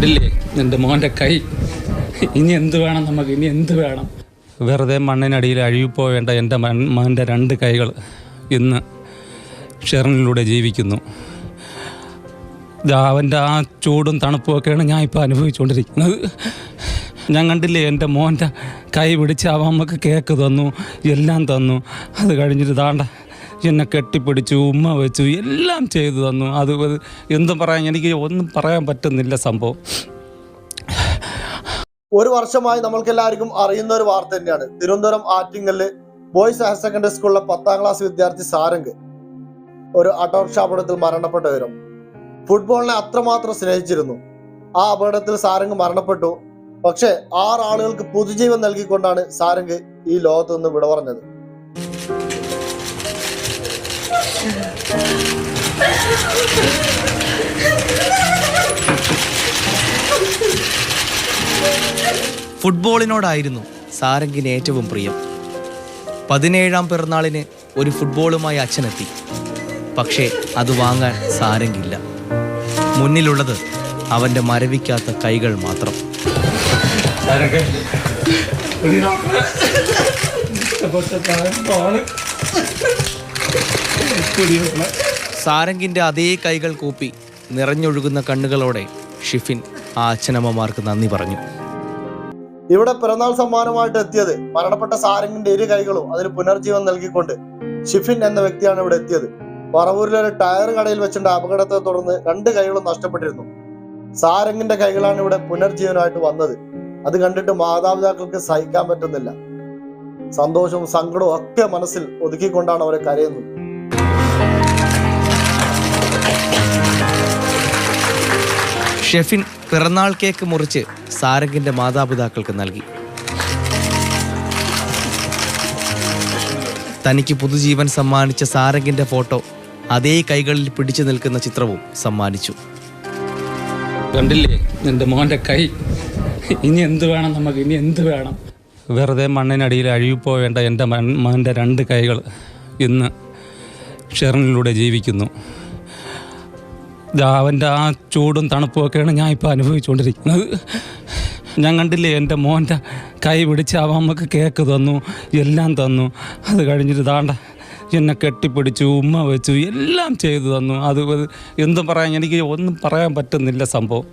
കണ്ടില്ലേ? എന്റെ മോന്റെ കൈ. ഇനി എന്ത് വേണം നമുക്ക്? ഇനി എന്ത് വേണം? വെറുതെ മണ്ണിനടിയിൽ അഴുകിപ്പോവേണ്ട എന്റെ മകന്റെ രണ്ട് കൈകൾ ഇന്ന് ഷെറിനിലൂടെ ജീവിക്കുന്നു. അവന്റെ ആ ചൂടും തണുപ്പും ഒക്കെയാണ് ഞാൻ ഇപ്പോൾ അനുഭവിച്ചുകൊണ്ടിരിക്കുന്നത്. ഞാൻ കണ്ടില്ലേ? എന്റെ മോന്റെ കൈ പിടിച്ച് അവ നമുക്ക് കേക്ക് തന്നു എല്ലാം തന്നു. അത് കഴിഞ്ഞിട്ട് താണ്ട എന്നെ കെട്ടിപ്പിടിച്ചു ഉമ്മ വെച്ചു എല്ലാം ചെയ്തു തന്നു. അത് എന്തും പറയാൻ എനിക്ക് ഒന്നും പറയാൻ പറ്റുന്നില്ല സംഭവം. ഒരു വർഷമായി നമ്മൾക്ക് എല്ലാവർക്കും അറിയുന്ന ഒരു വാർത്ത തന്നെയാണ്. തിരുവനന്തപുരം ആറ്റിങ്ങലിൽ ബോയ്സ് ഹയർ സെക്കൻഡറി സ്കൂളിലെ പത്താം ക്ലാസ് വിദ്യാർത്ഥി സാരംഗ് ഒരു ഓട്ടോറിക്ഷ അപകടത്തിൽ മരണപ്പെട്ട വിവരം. ഫുട്ബോളിനെ അത്രമാത്രം സ്നേഹിച്ചിരുന്നു. ആ അപകടത്തിൽ സാരംഗ് മരണപ്പെട്ടു. പക്ഷെ ആറ് പുതുജീവൻ നൽകിക്കൊണ്ടാണ് സാരംഗ് ഈ ലോകത്ത് നിന്ന് വിട പറഞ്ഞത്. ഫുട്ബോളിനോടായിരുന്നു സാരംഗിന് ഏറ്റവും പ്രിയം. പതിനേഴാം പിറന്നാളിന് ഒരു ഫുട്ബോളുമായി അച്ഛനെത്തി. പക്ഷേ അത് വാങ്ങാൻ സാരംഗില്ല. മുന്നിലുള്ളത് അവന്റെ മരവിക്കാത്ത കൈകൾ മാത്രം. സാരംഗിന്റെ അതേ കൈകൾ കൂപ്പി നിറഞ്ഞൊഴുകുന്ന കണ്ണുകളോടെ ഷിഫിൻ ആ അച്ഛനമ്മമാർക്ക് നന്ദി പറഞ്ഞു. ഇവിടെ പിറന്നാൾ സമ്മാനമായിട്ട് എത്തിയത് മരണപ്പെട്ട സാരംഗിന്റെ ഇരു കൈകളും അതിന് പുനർജീവൻ നൽകിക്കൊണ്ട് ഷിഫിൻ എന്ന വ്യക്തിയാണ് ഇവിടെ എത്തിയത്. പറവൂരിലെ ഒരു ടയർ കടയിൽ വെച്ചിട്ട് അപകടത്തെ തുടർന്ന് രണ്ട് കൈകളും നഷ്ടപ്പെട്ടിരുന്നു. സാരംഗിന്റെ കൈകളാണ് ഇവിടെ പുനർജീവനായിട്ട് വന്നത്. അത് കണ്ടിട്ട് മാതാപിതാക്കൾക്ക് സഹിക്കാൻ പറ്റുന്നില്ല. സന്തോഷവും സങ്കടവും ഒക്കെ മനസ്സിൽ ഒതുക്കിക്കൊണ്ടാണ് അവരെ കരയുന്നത്. ഷെഫിൻ പിറന്നാൾ കേക്ക് മുറിച്ച് സാരംഗിന്റെ മാതാപിതാക്കൾക്ക് നൽകി. തനിക്ക് പുതുജീവൻ സമ്മാനിച്ച സാരംഗിന്റെ ഫോട്ടോ അതേ കൈകളിൽ പിടിച്ചു നിൽക്കുന്ന ചിത്രവും സമ്മാനിച്ചു. കണ്ടില്ലേ? എന്റെ മോന്റെ കൈ ഇനി എന്ത് വേണം നമുക്ക്? ഇനി എന്ത് വേണം? വെറുതെ മണ്ണിനടിയിൽ അഴുകിപ്പോവേണ്ട എന്റെ മകന്റെ രണ്ട് കൈകൾ ഇന്ന് ഷെറിനിലൂടെ ജീവിക്കുന്നു. അവന്റെ ആ ചൂടും തണുപ്പുമൊക്കെയാണ് ഞാൻ ഇപ്പോൾ അനുഭവിച്ചുകൊണ്ടിരിക്കുന്നത്. ഞാൻ കണ്ടില്ലേ എന്റെ മോന്റെ കൈ പിടിച്ച് അവ നമുക്ക് കേക്ക് തന്നു എല്ലാം തന്നു. അത് കഴിഞ്ഞിട്ട് താണ്ട എന്നെ കെട്ടിപ്പിടിച്ചു ഉമ്മ വെച്ചു എല്ലാം ചെയ്തു തന്നു. അത് എന്തും പറയാൻ എനിക്ക് ഒന്നും പറയാൻ പറ്റുന്നില്ല സംഭവം.